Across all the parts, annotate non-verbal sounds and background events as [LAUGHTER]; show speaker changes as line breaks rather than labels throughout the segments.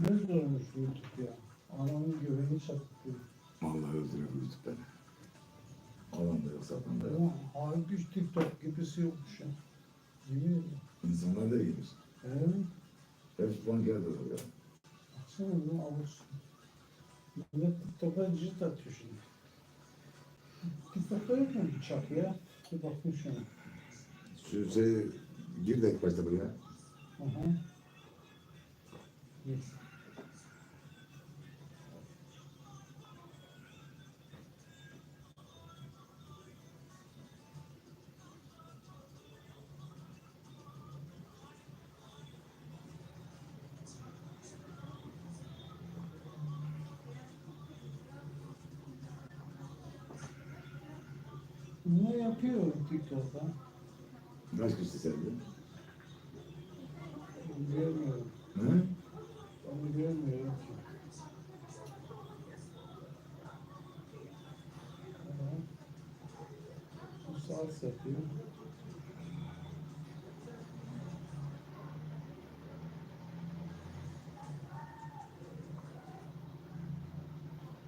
Ne zormuş YouTube ya. Anamın göbeğini çatlatıyor.
Vallahi öldürüyor YouTube'dan. Alan da yok, satan da yok.
Halbuki hiç TikTok gibisi yokmuş ya. Yemin ederim.
İnsanlar da iyiymiş.
Evet.
Hep bankerde oluyor.
Baksana bunu alırsın. Millet TikTok'a cirit atıyor şimdi. TikTok'ta yok mu bıçak ya? Bir bakın şuna.
Şu şey, gir de ilk başta buraya.
Aha. Yes. Yapıyor TikTok'ta?
Kaç kişi sende?
Görmüyorum.
Hı?
Onu görmüyorum ki. Saat yapıyor.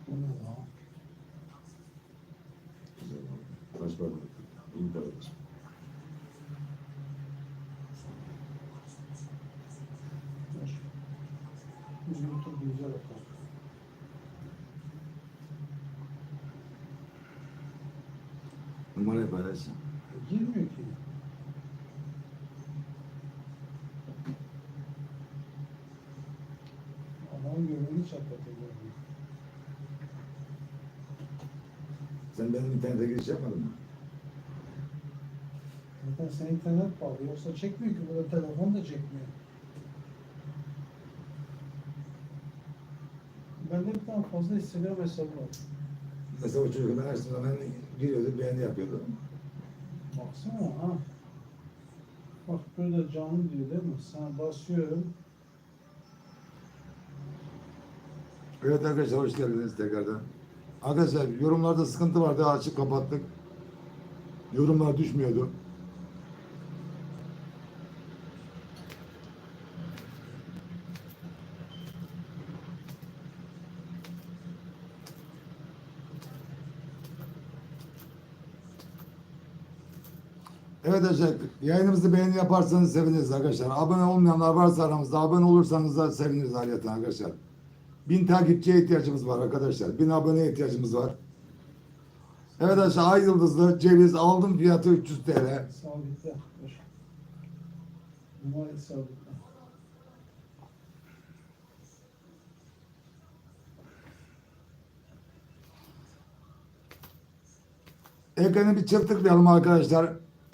Bu ne lan?
Güzel. Kaç para? İyi para.
Dur. Biz YouTube güzel bakalım.
Numarayı paylaşın.
E, Girmiyor ki. Adamın göbeğini çatlatıyor.
Sen benim internete giriş yapmadın mı?
Zaten sen internet bağlı. Yoksa çekmiyor ki. Burada telefon da çekmiyor. Bende bir tane fazla Instagram hesabı var.
Mesela o çocuk ben açtığım zaman giriyordu, beğeni yapıyordu.
Baksana ha. Bak böyle canlı diyor değil mi? Sana basıyorum.
Evet arkadaşlar hoş geldiniz tekrardan. Arkadaşlar yorumlarda sıkıntı vardı açık kapattık. Yorumlar düşmüyordu. Evet arkadaşlar yayınımızı beğeni yaparsanız seviniriz arkadaşlar. Abone olmayanlar varsa aramızda abone olursanız da seviniriz ayrıca arkadaşlar. Bin takipçiye ihtiyacımız var arkadaşlar. Bin aboneye ihtiyacımız var. Evet arkadaşlar ay yıldızlı ceviz aldım fiyatı 300 TL.
Sabitle.
Ekranı bir çift tıklayalım arkadaşlar.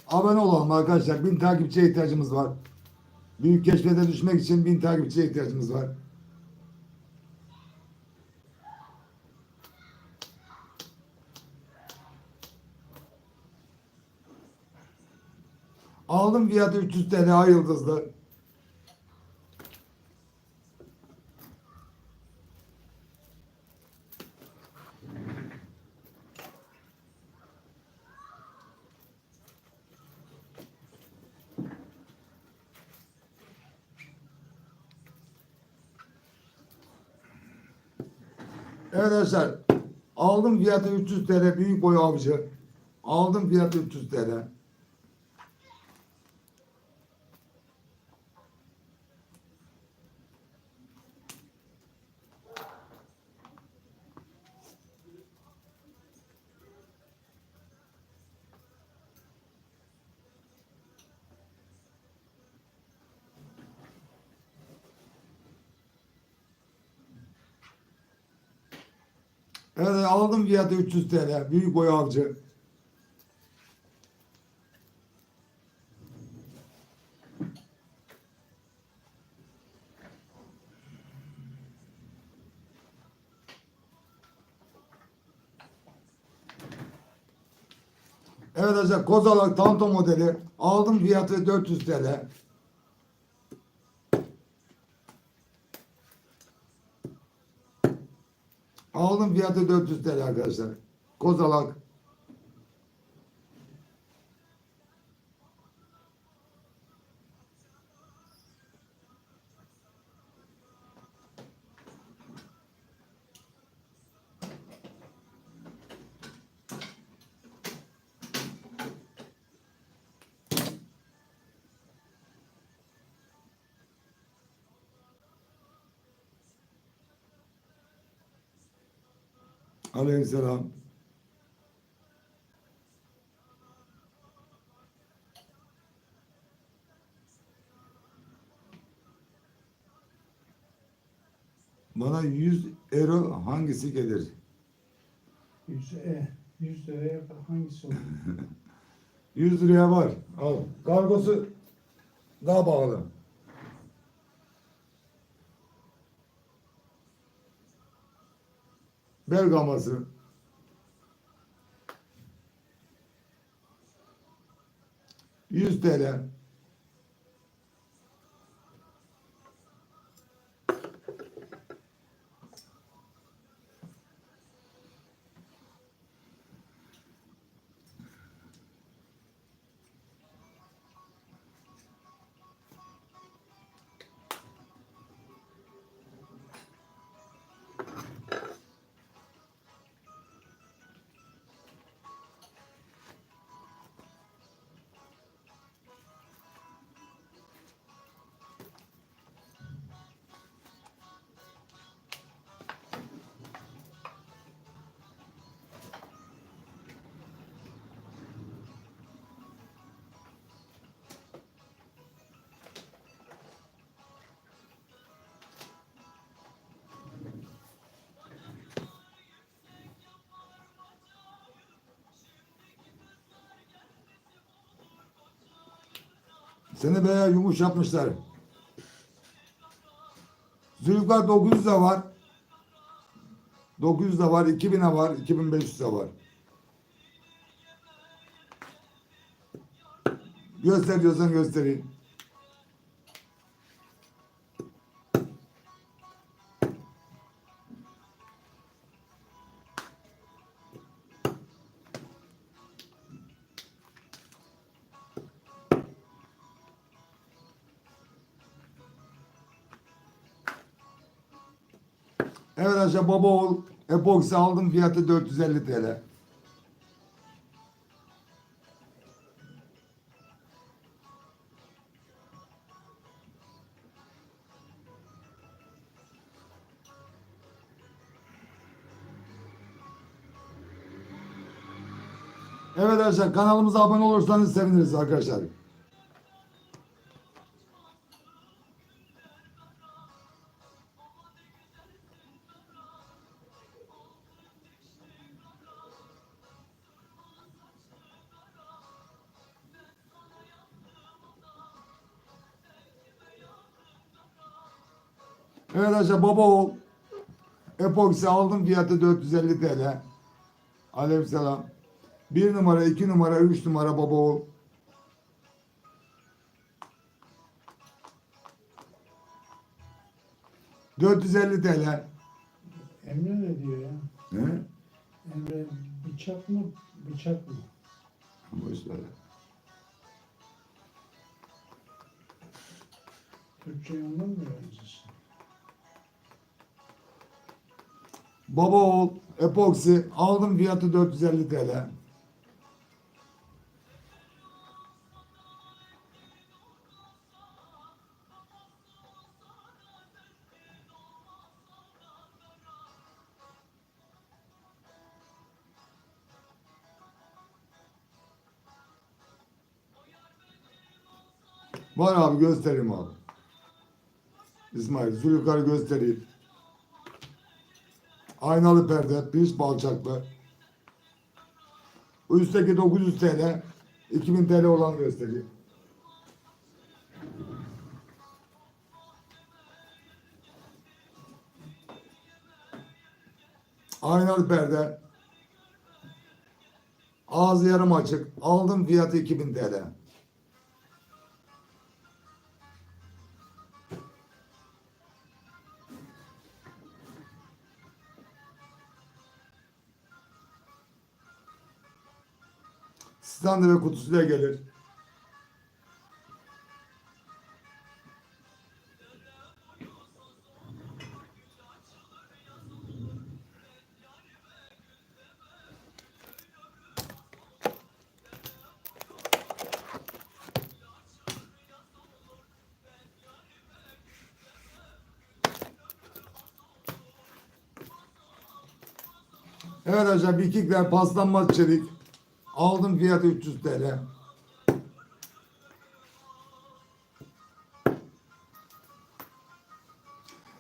Abone olalım arkadaşlar. Bin takipçiye ihtiyacımız var. Büyük keşfete düşmek için bin takipçiye ihtiyacımız var. Aldım fiyatı 300 TL ay yıldızlı. Evet arkadaşlar. Aldım fiyatı 300 TL büyük boy avcı. Aldım fiyatı 300 TL. Evet aldım fiyatı 300 TL. Büyük boy avcı. Evet arkadaşlar Kozalak Tanto modeli. Aldım fiyatı 400 TL. Aldım fiyatı 400 TL arkadaşlar. Kozalak. Aleykümselam. Bana 100 euro hangisi gelir?
100, e, 100 liraya hangisi olur? [LAUGHS]
100 liraya var. Al. Kargosu daha pahalı. Bergaması. Yüz TL. Seni bayağı yumuş yapmışlar. Zülfikar 900 de var. 900 de var, 2000'e var, 2500 de var. Göster diyorsan göstereyim. Evet arkadaşlar baba oğul epoksi aldım fiyatı 450 TL. Evet arkadaşlar kanalımıza abone olursanız seviniriz arkadaşlar. Evet arkadaşlar baba oğul epoksi aldım fiyatı 450 TL. Aleykümselam. Bir numara, iki numara, üç numara baba oğul. ...450 TL.
Emre ne diyor ya?
Ne?
Emre bıçak mı, bıçak mı?
Boş ver.
Türkçe yandan mı
Baba oğul epoksi aldım fiyatı 450 TL. Var abi göstereyim abi. İsmail Zülfikar göstereyim. Aynalı perde, pirinç balçaklı. Üstteki 900 TL, 2000 TL olan gösteriyor. Aynalı perde. Ağzı yarım açık. Aldım fiyatı 2000 TL. standı ve kutusuyla gelir. Evet hocam bir kick ver paslanmaz çelik. Aldım fiyatı 300 TL.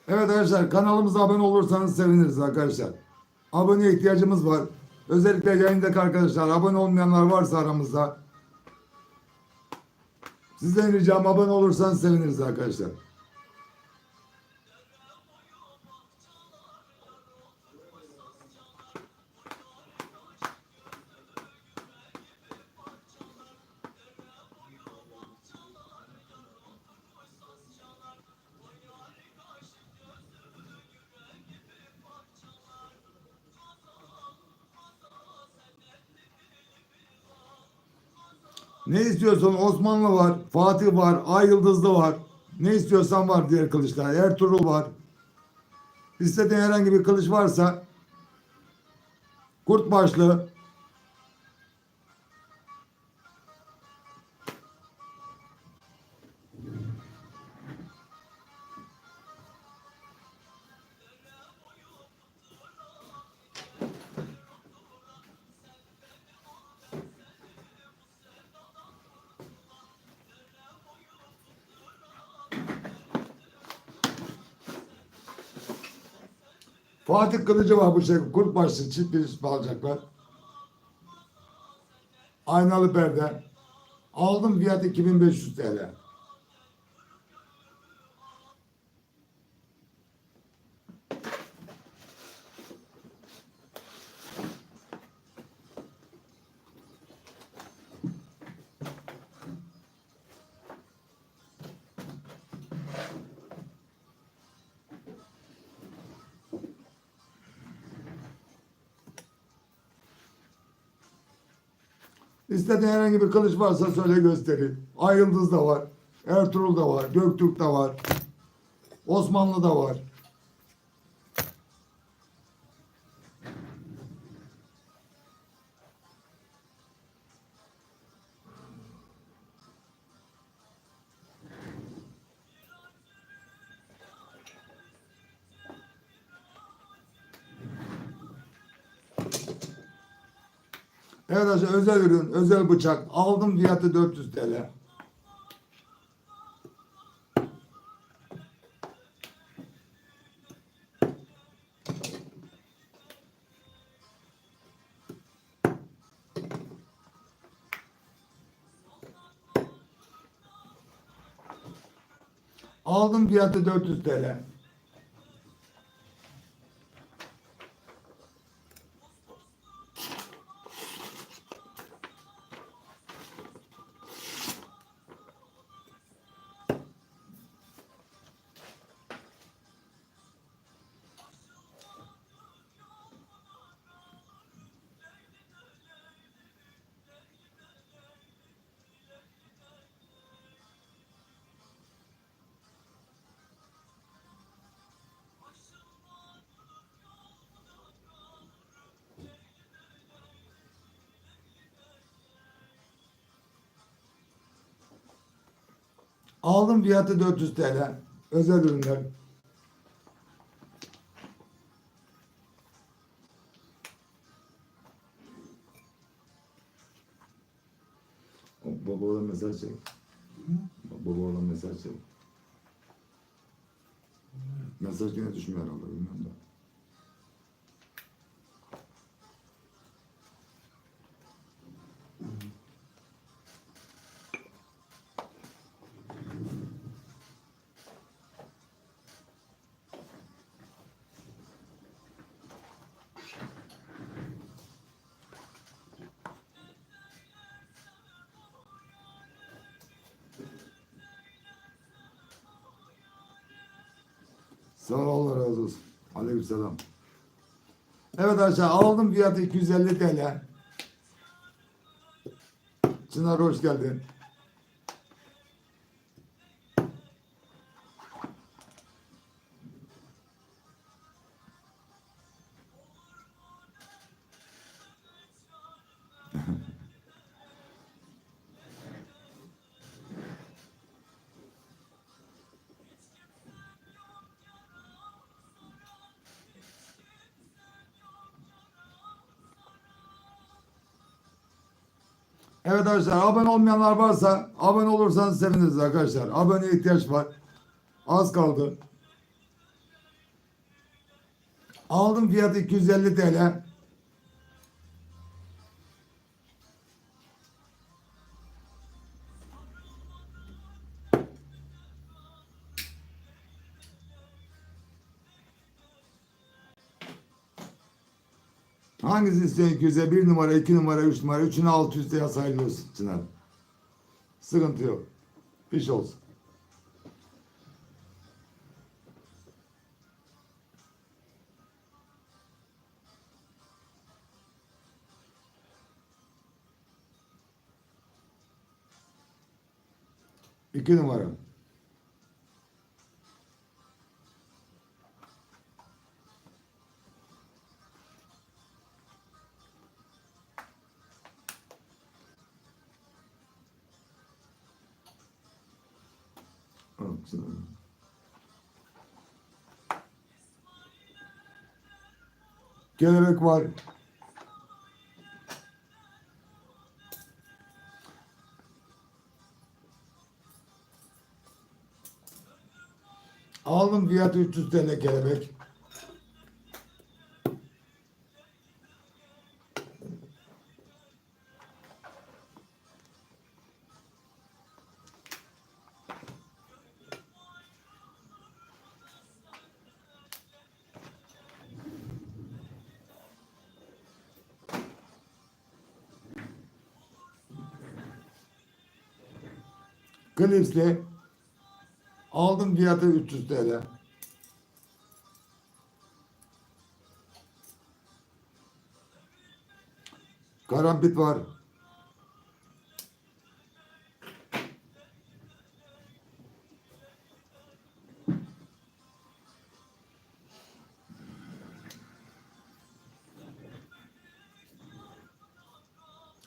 Evet arkadaşlar kanalımıza abone olursanız seviniriz arkadaşlar. Abone ihtiyacımız var. Özellikle yayındaki arkadaşlar abone olmayanlar varsa aramızda. Sizden ricam abone olursanız seviniriz arkadaşlar. Ne istiyorsan Osmanlı var, Fatih var, Ay Yıldızlı var. Ne istiyorsan var diğer kılıçlar. Ertuğrul var. İstediğin herhangi bir kılıç varsa kurt başlı, Fatih kılıcı var bu şekilde. Kurt başlı çift bir alacaklar. Aynalı perde. Aldım fiyat 2500 TL. İstediğin herhangi bir kılıç varsa söyle göstereyim. Ay Yıldız da var. Ertuğrul da var. Göktürk da var. Osmanlı da var. Evet özel ürün, özel bıçak. Aldım fiyatı 400 TL. Aldım fiyatı 400 TL. Aldım fiyatı 400 TL. Özel ürünler. Baba oğlan mesaj çek. Baba oğlan mesaj çek. Mesaj yine düşmüyor herhalde bilmiyorum da. Sağ ol Allah razı olsun. Aleykümselam. Evet arkadaşlar aldım fiyatı 250 TL. Çınar hoş geldin. Evet arkadaşlar abone olmayanlar varsa abone olursanız seviniriz arkadaşlar. Abone ihtiyaç var. Az kaldı. Aldım fiyatı 250 TL. Hangisi isteyen 200'e? 1 numara, 2 numara, 3 numara, 3'ünü 600 liraya sayılıyorsun Çınar. Sıkıntı yok. Piş olsun. İki numara. Kelebek var. Aldım fiyatı 300 TL kelebek. Klipsli. Aldım fiyatı 300 TL. Karambit var.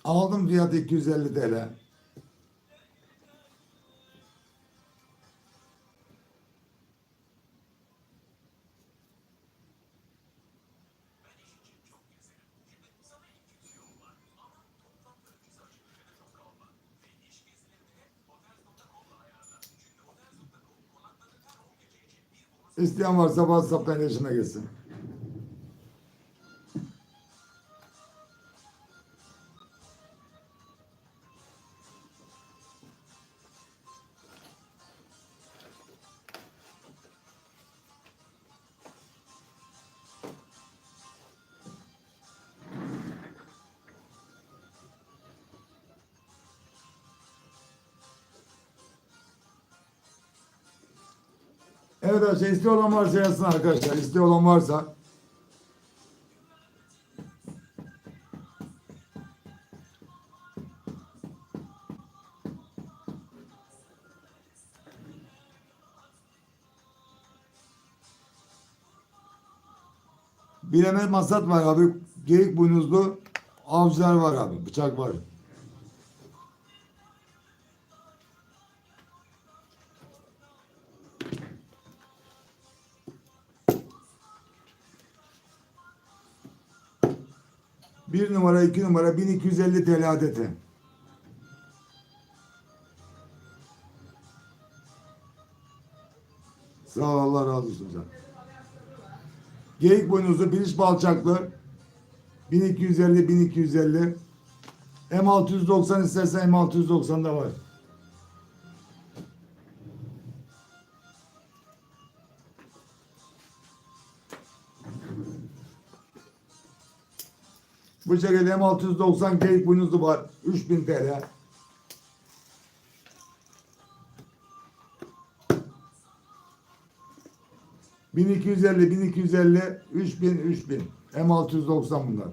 Aldım fiyatı 250 TL. İsteyen varsa WhatsApp'tan iletişime geçsin. Evet arkadaşlar isteyen olan varsa yazsın arkadaşlar. İsteyen olan varsa. Bileme masat var abi. Geyik boynuzlu avcılar var abi. Bıçak var. Numara, iki numara 1250 TL adeti. Sağ ol Allah razı olsun can. Geyik boynuzlu, piliç balçaklı 1250 1250 M690 istersen M690 da var. Bu şekilde M690 geyik boynuzlu var. 3000 TL. ...1250, 1250, 3000, 3000. M690 bunlar.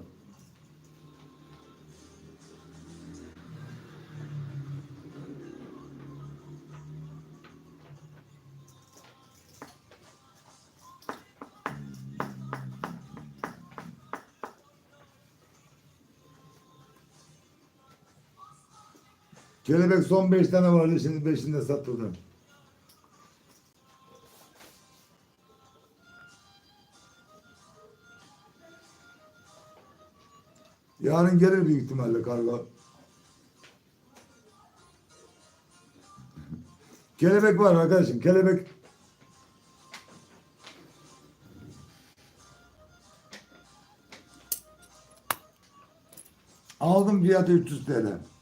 Kelebek son beş tane vardı şimdi beşini de satıldı. Yarın gelir büyük ihtimalle kargo. Kelebek var arkadaşım. Kelebek Aldım fiyatı 300 TL.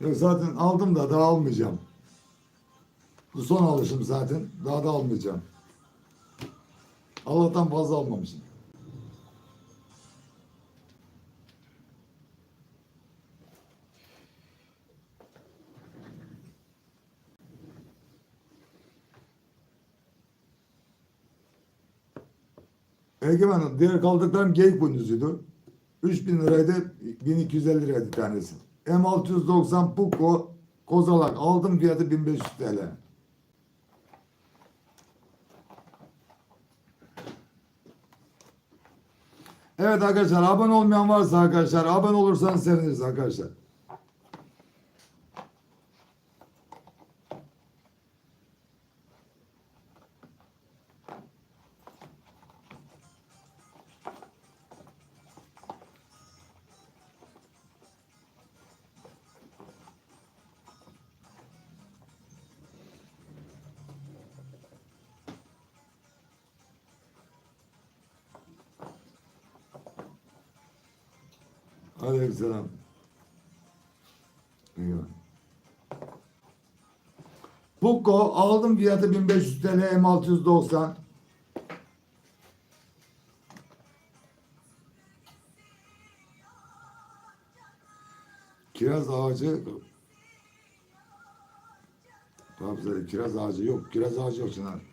Yok zaten aldım da daha almayacağım. Bu son alışım zaten. Daha da almayacağım. Allah'tan fazla almamışım. Egemen diğer kaldıklarım geyik boynuzuydu. 3000 liraydı, 1250 liraydı tanesi. M690 Puko Kozalak aldım fiyatı 1500 TL. Evet arkadaşlar abone olmayan varsa arkadaşlar abone olursanız seviniriz arkadaşlar. Aleykümselam. Eyvallah. Puko aldım fiyatı 1500 TL M690. Kiraz ağacı Tabii kiraz ağacı yok. Kiraz ağacı yok Çınar.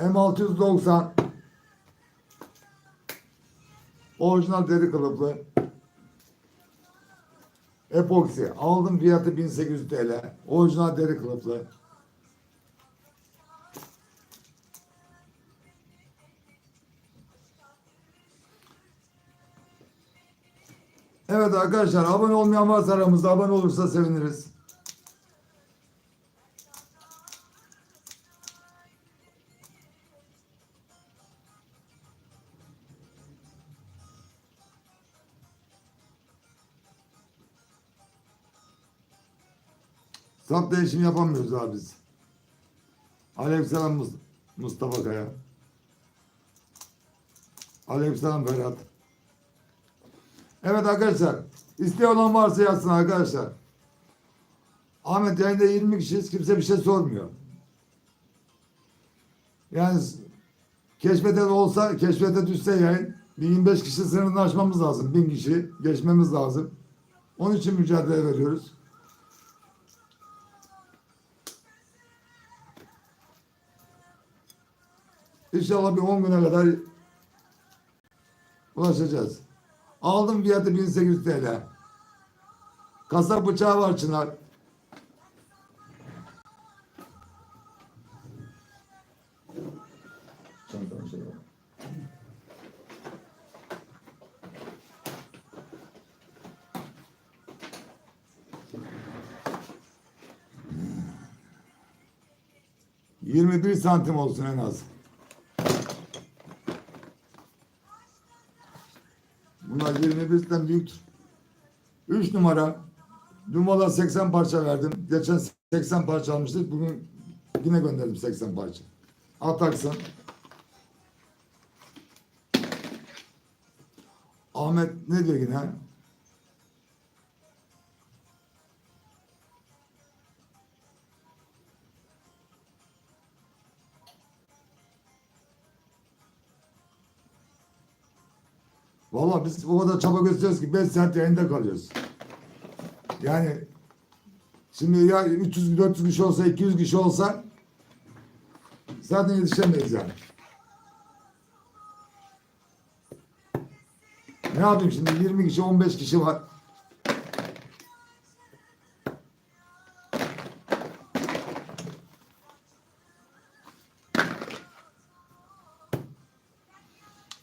M690 orijinal deri kılıflı epoksi. Aldım fiyatı 1800 TL. Orijinal deri kılıflı Evet arkadaşlar abone olmayan varsa aramızda abone olursa seviniriz. Sap değişim yapamıyoruz abi biz. Aleykümselam Mus- Mustafa Kaya. Aleykümselam Ferhat. Evet arkadaşlar. isteyen olan varsa yazsın arkadaşlar. Ahmet yayında 20 kişiyiz. Kimse bir şey sormuyor. Yani keşfete olsa, keşfete düşse yayın bir 25 kişi sınırını aşmamız lazım. 1000 kişi geçmemiz lazım. Onun için mücadele veriyoruz. İnşallah bir 10 güne kadar ulaşacağız. Aldım fiyatı 1800 TL. Kasap bıçağı var Çınar. Yirmi bir santim olsun en az. Bunlar 21'den büyüktür. 3 numara. Dumala 80 parça verdim. Geçen 80 parça almıştık. Bugün yine gönderdim 80 parça. Ataksın. Ahmet ne diyor yine? Valla biz o kadar çaba gösteriyoruz ki 5 saat yayında kalıyoruz. Yani şimdi ya 300-400 kişi olsa 200 kişi olsa Zaten yetişemeyiz yani. Ne yapayım şimdi 20 kişi 15 kişi var.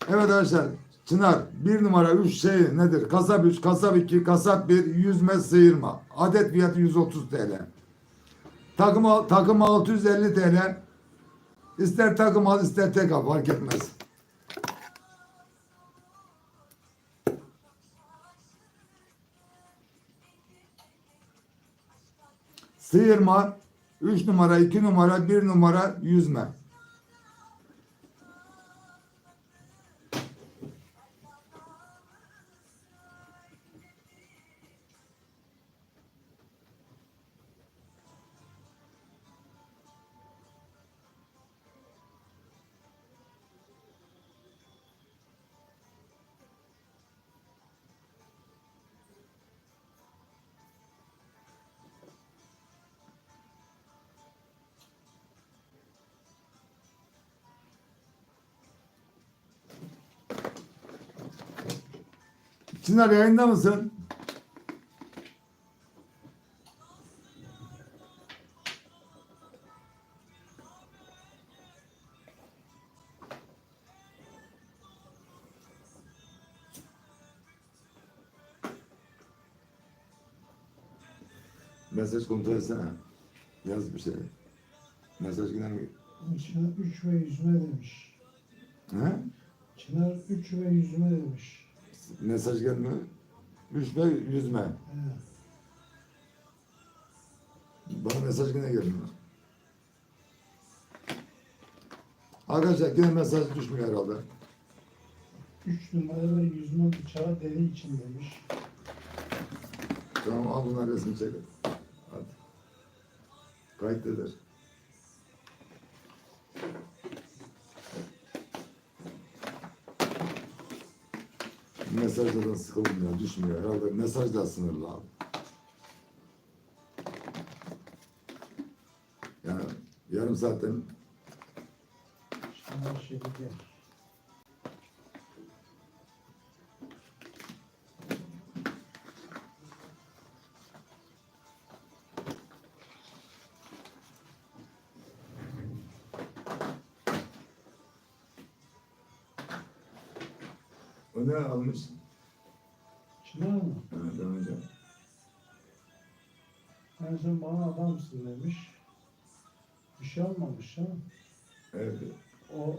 Evet arkadaşlar Çınar bir numara 3 şey nedir? Kasap 3, kasap 2, kasap 1, yüzme sıyırma. Adet fiyatı 130 TL. Takım, takım 650 TL. İster takım al ister tek al fark etmez. Sıyırma 3 numara 2 numara 1 numara yüzme. Çınar yayında mısın? Mesaj kontrol etsene. Yaz bir şey. Mesaj yine mi?
Çınar 3 ve yüzme demiş.
He?
Çınar 3 ve yüzme demiş.
Mesaj gelmiyor. Yüzme, yüzme.
He.
Bana mesaj yine gelmiyor. Arkadaşlar yine mesaj düşmüyor herhalde.
3 numaralı yüzme bıçağı deri için demiş.
Tamam al bunlar resmi çek. Hadi. Kayıt eder. Mesajlardan sıkılmıyor, düşmüyor. Herhalde mesaj da sınırlı abi. Yani yarım saatten
Çınar şey gel.
O ne almış?
Çınar mı?
Evet, önce.
En son bana adamsın demiş. Bir şey almamış ha.
Evet,
O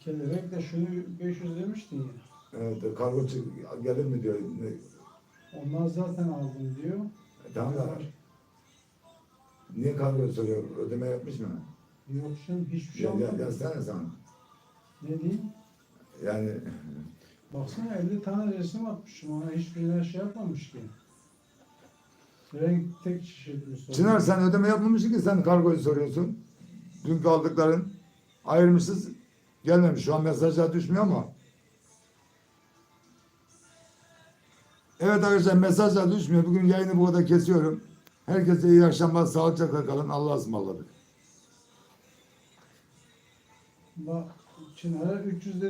kelebek de şunu 500 demiştin ya.
evet, kargo gelir mi diyor.
Onlar zaten aldım diyor.
E, tamam da niye kargo soruyor? Ödeme yapmış mı?
Yok canım hiçbir şey
Ya, ya, yazsana sen.
Ne diyeyim?
Yani
Baksana 50 tane resim atmışım ona hiçbirine şey yapmamış ki. Renk tek sorun.
Çınar sen ödeme yapmamışsın ki sen kargoyu soruyorsun. Dünkü aldıkların ayırmışsız gelmemiş. Şu an mesajlar düşmüyor ama. Evet arkadaşlar mesajlar düşmüyor. Bugün yayını burada kesiyorum. Herkese iyi akşamlar. Sağlıcakla kalın. Allah'a ısmarladık.
Bak Çınar'a 300 dedi.